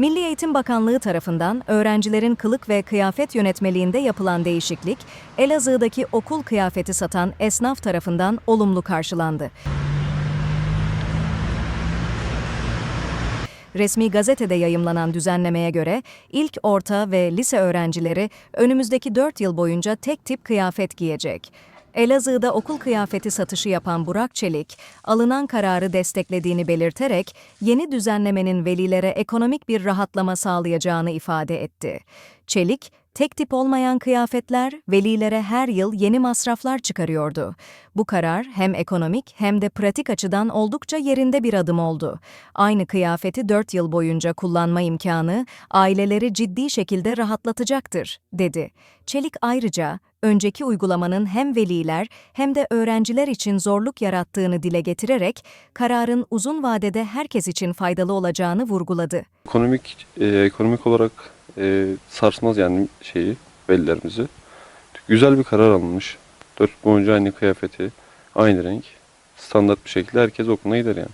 Milli Eğitim Bakanlığı tarafından öğrencilerin kılık ve kıyafet yönetmeliğinde yapılan değişiklik, Elazığ'daki okul kıyafeti satan esnaf tarafından olumlu karşılandı. Resmi gazetede yayımlanan düzenlemeye göre ilk orta ve lise öğrencileri önümüzdeki 4 yıl boyunca tek tip kıyafet giyecek. Elazığ'da okul kıyafeti satışı yapan Burak Çelik, alınan kararı desteklediğini belirterek yeni düzenlemenin velilere ekonomik bir rahatlama sağlayacağını ifade etti. Çelik, tek tip olmayan kıyafetler velilere her yıl yeni masraflar çıkarıyordu. Bu karar hem ekonomik hem de pratik açıdan oldukça yerinde bir adım oldu. Aynı kıyafeti 4 yıl boyunca kullanma imkanı aileleri ciddi şekilde rahatlatacaktır, dedi. Çelik ayrıca önceki uygulamanın hem veliler hem de öğrenciler için zorluk yarattığını dile getirerek kararın uzun vadede herkes için faydalı olacağını vurguladı. Ekonomik e, ekonomik olarak e, sarsmaz yani şeyi velilerimizi. Güzel bir karar alınmış. Dört boyunca aynı kıyafeti, aynı renk, standart bir şekilde herkes okuluna gider yani.